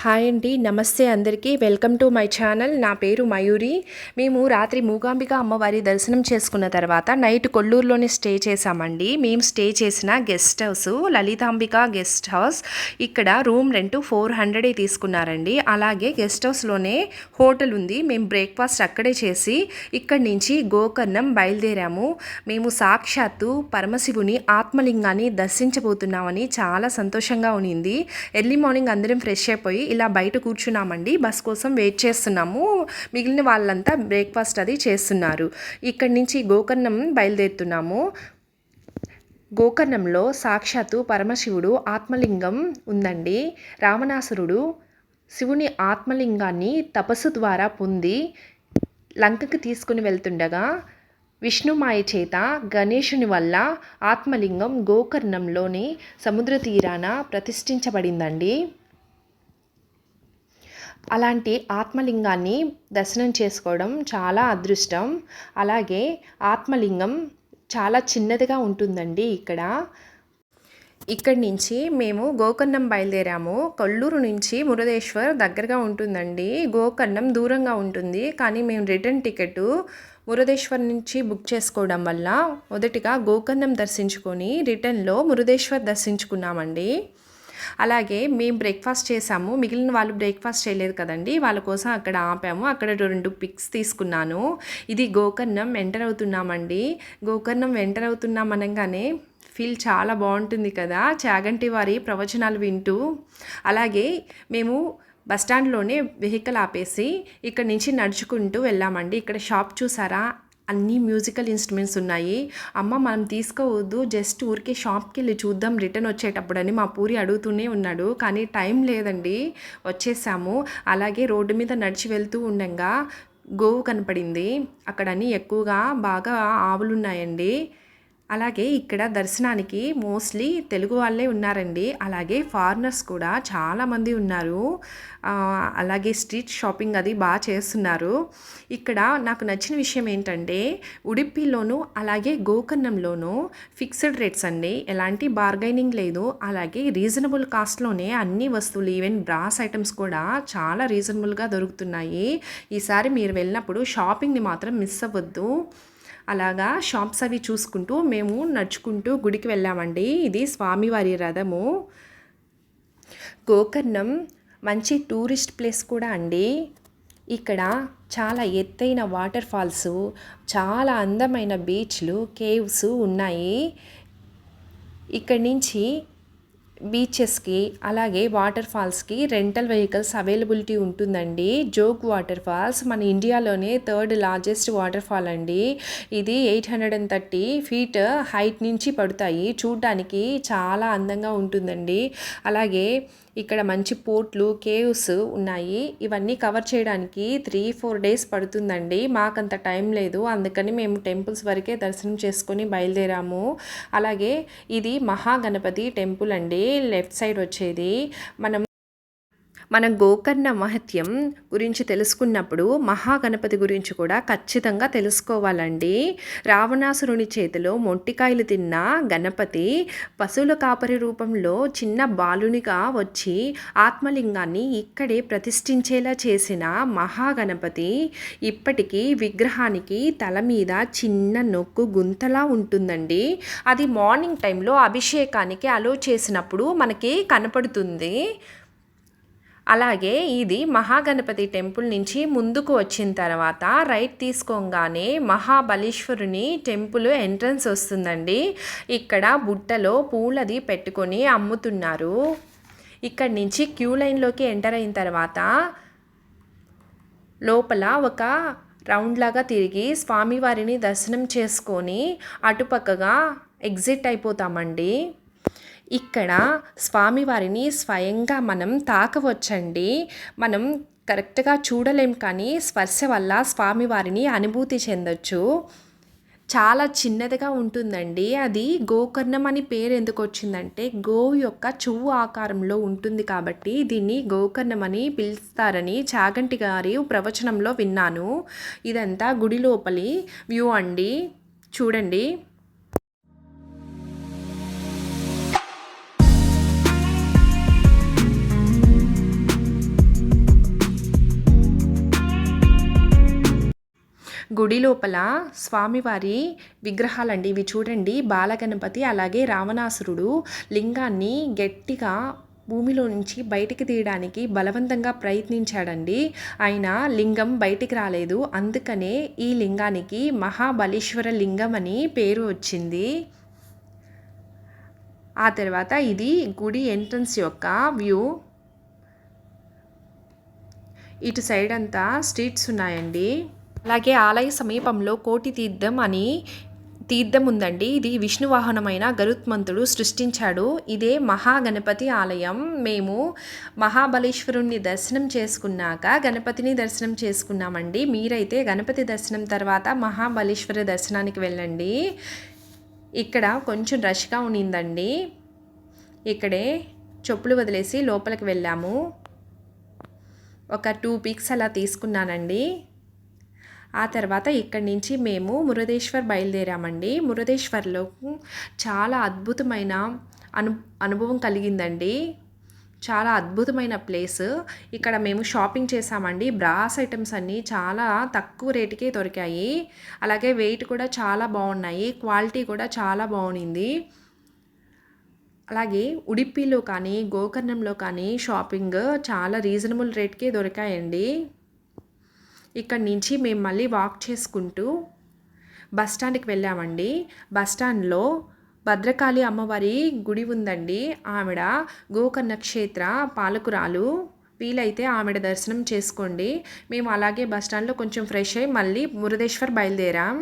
Hi అండి నమస్తే అందరికీ. Welcome to my channel. నా పేరు మయూరి. మేము రాత్రి మూగాంబిక అమ్మవారి దర్శనం చేసుకున్న తర్వాత నైట్ కొల్లూరులోనే స్టే చేశామండి. మేము స్టే చేసిన guest house Lalithambika guest house. ఇక్కడ రూమ్ రెంట్ ఫోర్ హండ్రెడే తీసుకున్నారండి. అలాగే గెస్ట్ హౌస్లోనే హోటల్ ఉంది. మేము బ్రేక్ఫాస్ట్ అక్కడే చేసి ఇక్కడి నుంచి గోకర్ణం బయలుదేరాము. మేము సాక్షాత్తు పరమశివుని ఆత్మలింగాన్ని దర్శించబోతున్నామని చాలా సంతోషంగా ఉన్నింది ఎర్లీ మార్నింగ్ అందరం ఫ్రెష్ అయిపోయి ఇలా బయట కూర్చున్నామండి బస్ కోసం వెయిట్ చేస్తున్నాము. మిగిలిన వాళ్ళంతా బ్రేక్ఫాస్ట్ అది చేస్తున్నారు. ఇక్కడి నుంచి గోకర్ణం బయలుదేరుతున్నాము. గోకర్ణంలో సాక్షాత్తు పరమశివుడు ఆత్మలింగం ఉందండి. రావణాసురుడు శివుని ఆత్మలింగాన్ని తపస్సు ద్వారా పొంది లంకకి తీసుకుని వెళ్తుండగా విష్ణుమాయ చేత గణేశుని వల్ల ఆత్మలింగం గోకర్ణంలోని సముద్ర తీరాన ప్రతిష్ఠించబడిందండి. అలాంటి ఆత్మలింగాన్ని దర్శనం చేసుకోవడం చాలా అదృష్టం. అలాగే ఆత్మలింగం చాలా చిన్నదిగా ఉంటుందండి ఇక్కడ. ఇక్కడి నుంచి మేము గోకర్ణం బయలుదేరాము. కొల్లూరు నుంచి మురుదేశ్వర్ దగ్గరగా ఉంటుందండి. గోకర్ణం దూరంగా ఉంటుంది. కానీ మేము రిటర్న్ టికెట్ మురుదేశ్వర్ నుంచి బుక్ చేసుకోవడం వల్ల మొదటిగా గోకర్ణం దర్శించుకొని రిటర్న్లో మురుదేశ్వర్ దర్శించుకున్నామండి. అలాగే మేము బ్రేక్ఫాస్ట్ చేసాము. మిగిలిన వాళ్ళు బ్రేక్ఫాస్ట్ చేయలేదు కదండి. వాళ్ళ కోసం అక్కడ ఆపాము. అక్కడ రెండు పిక్స్ తీసుకున్నాను. ఇది గోకర్ణం ఎంటర్ అవుతున్నామండి. గోకర్ణం ఎంటర్ అవుతున్నాం అనగానే ఫీల్ చాలా బాగుంటుంది కదా. చాగంటి వారి ప్రవచనాలు వింటూ అలాగే మేము బస్టాండ్లోనే వెహికల్ ఆపేసి ఇక్కడ నుంచి నడుచుకుంటూ వెళ్ళామండి. ఇక్కడ షాప్ చూసారా? అన్ని మ్యూజికల్ ఇన్స్ట్రుమెంట్స్ ఉన్నాయి. అమ్మ మనం తీసుకోవద్దు. జస్ట్ ఊరికే షాప్కి వెళ్ళి చూద్దాం రిటర్న్ వచ్చేటప్పుడు అని మా పూరి అడుగుతూనే ఉన్నాడు. కానీ టైం లేదండి. వచ్చేసాము. అలాగే రోడ్డు మీద నడిచి వెళ్తూ ఉండగా గోవు కనపడింది. అక్కడ అన్నీ ఎక్కువగా బాగా ఆవులు ఉన్నాయండి అలాగే ఇక్కడ దర్శనానికి మోస్ట్లీ తెలుగు వాళ్ళే ఉన్నారండి. అలాగే ఫారినర్స్ కూడా చాలామంది ఉన్నారు. అలాగే స్ట్రీట్ షాపింగ్ అది బాగా చేస్తున్నారు. ఇక్కడ నాకు నచ్చిన విషయం ఏంటంటే ఉడిపిలోను అలాగే గోకర్ణంలోనూ ఫిక్స్డ్ రేట్స్ అండి. ఎలాంటి బార్గైనింగ్ లేదు. అలాగే రీజనబుల్ కాస్ట్లోనే అన్ని వస్తువులు ఈవెన్ బ్రాస్ ఐటమ్స్ కూడా చాలా రీజనబుల్గా దొరుకుతున్నాయి. ఈసారి మీరు వెళ్ళినప్పుడు షాపింగ్ని మాత్రం మిస్ అవ్వద్దు. అలాగా షాప్స్ అవి చూసుకుంటూ మేము నడుచుకుంటూ గుడికి వెళ్ళామండి. ఇది స్వామివారి రథము. గోకర్ణం మంచి టూరిస్ట్ ప్లేస్ కూడా అండి. ఇక్కడ చాలా ఎత్తైన వాటర్ ఫాల్స్ చాలా అందమైన బీచ్లు కేవ్స్ ఉన్నాయి. ఇక్కడి నుంచి బీచెస్కి అలాగే వాటర్ ఫాల్స్కి రెంటల్ వెహికల్స్ అవైలబిలిటీ ఉంటుందండి. జోగ్ వాటర్ ఫాల్స్ మన ఇండియాలోనే థర్డ్ లార్జెస్ట్ వాటర్ ఫాల్ అండి. ఇది eight hundred and thirty feet height నుంచి పడతాయి. చూడ్డానికి చాలా అందంగా ఉంటుందండి. అలాగే ఇక్కడ మంచి పోర్ట్లు కేవ్స్ ఉన్నాయి. ఇవన్నీ కవర్ చేయడానికి త్రీ ఫోర్ డేస్ పడుతుందండి. మాకంత టైం లేదు. అందుకని మేము టెంపుల్స్ వరకే దర్శనం చేసుకొని బయలుదేరాము. అలాగే ఇది మహాగణపతి టెంపుల్ అండి. లెఫ్ట్ సైడ్ వచ్చేది. మనం మనం గోకర్ణ మహత్యం గురించి తెలుసుకున్నప్పుడు మహాగణపతి గురించి కూడా ఖచ్చితంగా తెలుసుకోవాలండి. రావణాసురుని చేతిలో మొట్టికాయలు తిన్న గణపతి పశువుల కాపరి రూపంలో చిన్న బాలునిగా వచ్చి ఆత్మలింగాన్ని ఇక్కడే ప్రతిష్ఠించేలా చేసిన మహాగణపతి ఇప్పటికీ విగ్రహానికి తల మీద చిన్న నొక్కు గుంతలా ఉంటుందండి. అది మార్నింగ్ టైంలో అభిషేకానికి అలో చేసినప్పుడు మనకి కనపడుతుంది. అలాగే ఇది మహాగణపతి టెంపుల్ నుంచి ముందుకు వచ్చిన తర్వాత రైట్ తీసుకోగానే మహాబలీశ్వరుని టెంపుల్ ఎంట్రన్స్ వస్తుందండి. ఇక్కడ బుట్టలో పూలది పెట్టుకొని అమ్ముతున్నారు. ఇక్కడి నుంచి క్యూ లైన్లోకి ఎంటర్ అయిన తర్వాత లోపల ఒక రౌండ్ లాగా తిరిగి స్వామివారిని దర్శనం చేసుకొని అటుపక్కగా ఎగ్జిట్ అయిపోతామండి. ఇక్కడ స్వామివారిని స్వయంగా మనం తాకవచ్చండి. మనం కరెక్ట్గా చూడలేం కానీ స్పర్శ వల్ల స్వామివారిని అనుభూతి చెందొచ్చు. చాలా చిన్నదిగా ఉంటుందండి. అది గోకర్ణం అని పేరు ఎందుకు వచ్చిందంటే గోవు యొక్క చువ్వు ఆకారంలో ఉంటుంది కాబట్టి దీన్ని గోకర్ణం అని పిలుస్తారని చాగంటి గారి ప్రవచనంలో విన్నాను. ఇదంతా గుడి లోపలి. వ్యూ అండి. చూడండి. గుడి లోపల స్వామివారి విగ్రహాలండి. ఇవి చూడండి. బాలగణపతి అలాగే రావణాసురుడు లింగాన్ని గట్టిగా భూమిలో నుంచి బయటికి తీయడానికి బలవంతంగా ప్రయత్నించాడండి. ఆయన లింగం బయటికి రాలేదు. అందుకనే ఈ లింగానికి మహాబలీశ్వర లింగం అని పేరు వచ్చింది. ఆ తర్వాత ఇది గుడి ఎంట్రన్స్ యొక్క వ్యూ. ఇటు సైడ్ అంతా స్ట్రీట్స్ ఉన్నాయండి. అలాగే ఆలయ సమీపంలో కోటి తీర్థం అని తీర్థం ఉందండి. ఇది విష్ణువాహనమైన గరుత్మంతుడు సృష్టించాడు. ఇదే మహాగణపతి ఆలయం. మేము మహాబలేశ్వరుణ్ణి దర్శనం చేసుకున్నాక గణపతిని దర్శనం చేసుకున్నామండి. మీరైతే గణపతి దర్శనం తర్వాత మహాబలేశ్వర దర్శనానికి వెళ్ళండి. ఇక్కడ కొంచెం రష్గా ఉన్నిందండి. ఇక్కడే చెప్పులు వదిలేసి లోపలికి వెళ్ళాము. ఒక టూ పిక్స్ అలా తీసుకున్నానండి. ఆ తర్వాత ఇక్కడి నుంచి మేము మురుదేశ్వర్ బయలుదేరామండి. మురుదేశ్వర్లో చాలా అద్భుతమైన అను అనుభవం కలిగిందండి. చాలా అద్భుతమైన ప్లేస్. ఇక్కడ మేము షాపింగ్ చేసామండి. బ్రాస్ ఐటమ్స్ అన్నీ చాలా తక్కువ రేటుకే దొరికాయి. అలాగే వెయిట్ కూడా చాలా బాగున్నాయి. క్వాలిటీ కూడా చాలా బాగుంది. అలాగే ఉడిపిలో కానీ గోకర్ణంలో కానీ షాపింగ్ చాలా రీజనబుల్ రేట్కే దొరికాయండి. ఇక్కడి నుంచి మేము మళ్ళీ వాక్ చేసుకుంటూ బస్ స్టాండ్కి వెళ్ళామండి. బస్ స్టాండ్లో భద్రకాళి అమ్మవారి గుడి ఉందండి. ఆవిడ గోకర్ణ క్షేత్ర పాలకురాలు. వీలైతే ఆవిడ దర్శనం చేసుకోండి. మేము అలాగే బస్ స్టాండ్లో కొంచెం ఫ్రెష్ అయ్యి మళ్ళీ మురుదేశ్వర్ బయలుదేరాం.